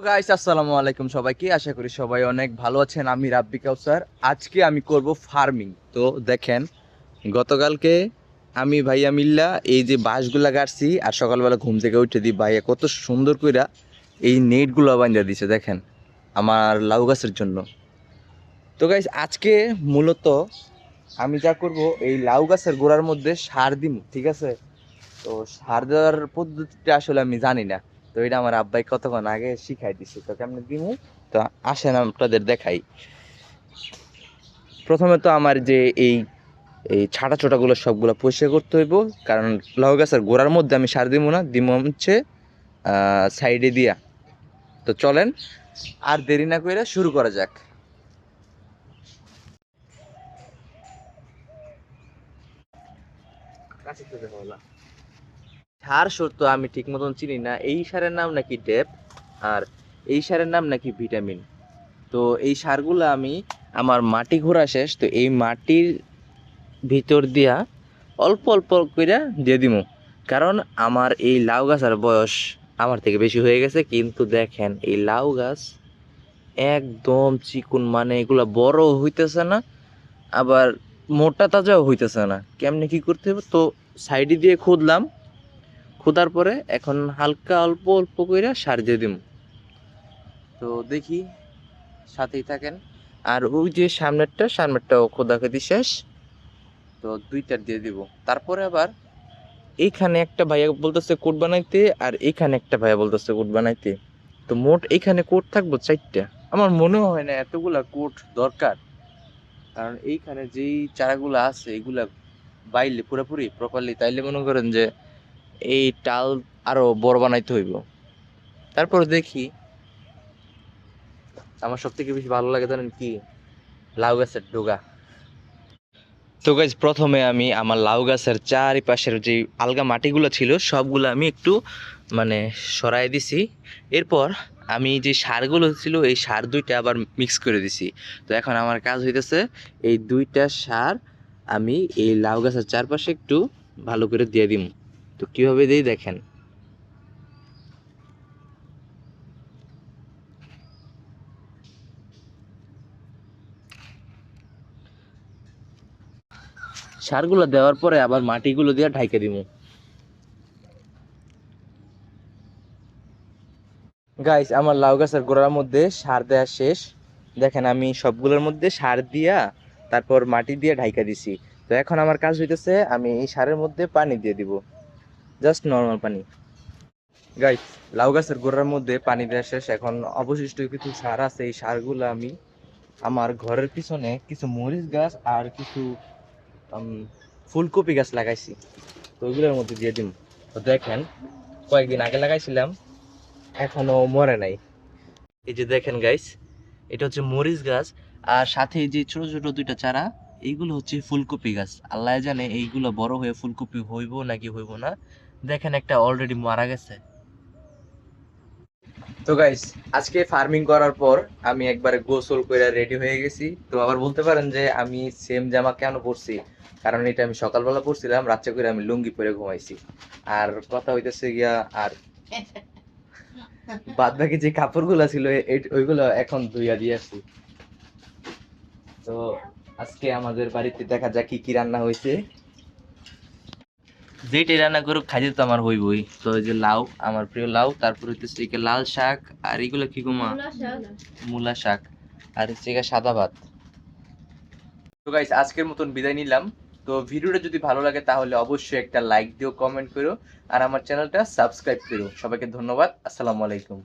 Guys আসসালামু আলাইকুম সবাইকে। আশা করি সবাই অনেক ভালো আছেন। আমি রাব্বি কাউসার। আজকে আমি করব ফার্মিং। তো দেখেন, গতকালকে আমি ভাইয়া মিল্লা এই যে বাঁশগুলা গাড়ছি আর সকালবেলা ঘুম থেকে উঠে দিই ভাইয়া কত সুন্দর কইরা এই নেটগুলো বাঁধা দিছে, দেখেন, আমার লাউ গাছের জন্য। তো গাইস আজকে মূলত আমি যা করব, এই লাউ গাছের গোড়ার মধ্যে সার দিম, ঠিক আছে? তো সার দেওয়ার পদ্ধতিটা আসলে আমি জানি না। তো এটা আমার আব্বাই কতক্ষণ আগে শিখাই দিছে। তো কেমন দিমু? তো আসেন আপনাদের দেখাই। প্রথমে তো আমার যে এই এই ছাটা ছোটাগুলো সবগুলো পরিষ্কার করতে হইব। কারণ লাউ গাছের গোড়ার মধ্যে আমি সার দিব না দিব হচ্ছে সাইডে দিয়া। তো চলেন, আর দেরি না করে শুরু করা যাক। সার সুর তো আমি ঠিক মতন চিনি না। এই সারের নাম নাকি ডেপ, আর এই সারের নাম নাকি ভিটামিন। তো এই সারগুলো আমি, আমার মাটি ঘোরা শেষ, তো এই মাটির ভিতর দিয়া অল্প অল্প করে দিয়ে দিমু। কারণ আমার এই লাউ গাছের বয়স আমার থেকে বেশি হয়ে গেছে, কিন্তু দেখেন এই লাউ গাছ একদম চিকুন মানে এগুলা বড় হইতেছে না, আবার মোটা তাজাও হইতেছে না। কেমনে কি করতে হবে? তো সাইডে দিয়ে খুদলাম। খোদার পরে এখন হালকা অল্প অল্প করে সার দিয়ে দিব তো দেখি, সাথেই থাকেন। আর ওই যে সামনেরটা, সামনেরটাও খোদা খেতে শেষ। তো দুইটার দিয়ে দিব। তারপরে আবার এইখানে একটা ভাইয়া বলতেছে কোট বানাইতে, আর এইখানে একটা ভাইয়া বলতেছে কোট বানাইতে। তো মোট এইখানে কোট থাকব চারটা। আমার মনে হয় না এতগুলা কোট দরকার। কারণ এইখানে যেই চারাগুলো আছে, এগুলা বাইলে পুরোপুরি প্রপারলি তাইলে মনে করেন যে এই টাল আরও বড় বানাইতে হইব। তারপর দেখি আমার সব থেকে বেশি ভালো লাগে জানেন কি? লাউ গাছের ডোগা। তো গাইজ প্রথমে আমি আমার লাউ গাছের চারিপাশের যে আলগা মাটিগুলো ছিল, সবগুলো আমি একটু মানে সরাই দিছি। এরপর আমি যে সারগুলো ছিল, এই সার দুইটা আবার মিক্স করে দিছি। তো এখন আমার কাজ হইতেছে, এই দুইটা সার আমি এই লাউ গাছের চারপাশে একটু ভালো করে দিয়ে দিম। তো কীভাবে দিই দেখেন? সারগুলো দেওয়ার পরে আবার মাটিগুলো দিয়ে ঢাইকে দিমু গাইস আমার লাউ গাছের গোড়ার মধ্যে সার দেওয়া শেষ। দেখেন আমি সবগুলোর মধ্যে সার দিয়া তারপর মাটি দিয়ে ঢাইকা দিছি। তো এখন আমার কাজ হইতেছে আমি এই সারের মধ্যে পানি দিয়ে দিব। জাস্ট নর্মাল পানি। গাইস লাউ গাছের গোড়ার মধ্যে পানি দেওয়া শেষ। এখন অবশিষ্ট কিছু সার আছে। এই সারগুলো আমি আমার ঘরের পিছনে কিছু মরিচ গাছ আর কিছু ফুলকপি গাছ লাগাইছি। তো ওইগুলোর মধ্যে দিয়ে দিন তো দেখেন, কয়েকদিন আগে লাগাইছিলাম, এখনও মরে নাই। এই যে দেখেন গাইস এটা হচ্ছে মরিচ গাছ। আর সাথে যে ছোট ছোট দুইটা চারা, এইগুলো হচ্ছে ফুলকপি গাছ। আল্লাহ জানে এইগুলো বড় হয়ে ফুলকপি হইব নাকি হইব না। দেখেন একটা অলরেডি মারা গেছে। তো গাইস আজকে ফার্মিং করার পর আমি একবারে গোসল করে রেডি হয়ে গেছি। তো আবার বলতে পারেন যে আমি সেম জামা কেন পরছি? কারণ এটা আমি সকালবেলা পরছিলাম রাত্রে করে আমি লুঙ্গি পরে ঘুমাইছি। আর কথা হইতেছে গিয়া আর বাদ বাকি যে কাপড়গুলো ছিল ওইগুলো এখন ধুইয়া দিয়ে আসছি। তো আজকে আমাদের বাড়িতে দেখা যাক কি কি রান্না হয়েছে। যেটাই রান্না করুক খাইতে তো আমার হইবই তো এই যে লাউ আমার প্রিয় লাউ তারপর হইতেছে একে লাল শাক আর এগুলো কি গুমা মূলা শাক। আর হচ্ছে সাদা ভাত। তো গাইস আজকের মতন বিদায় নিলাম। তো ভিডিওটা যদি ভালো লাগে তাহলে অবশ্যই একটা লাইক দিও কমেন্ট করো আর আমার চ্যানেলটা সাবস্ক্রাইব করো। সবাইকে ধন্যবাদ আসসালামু আলাইকুম।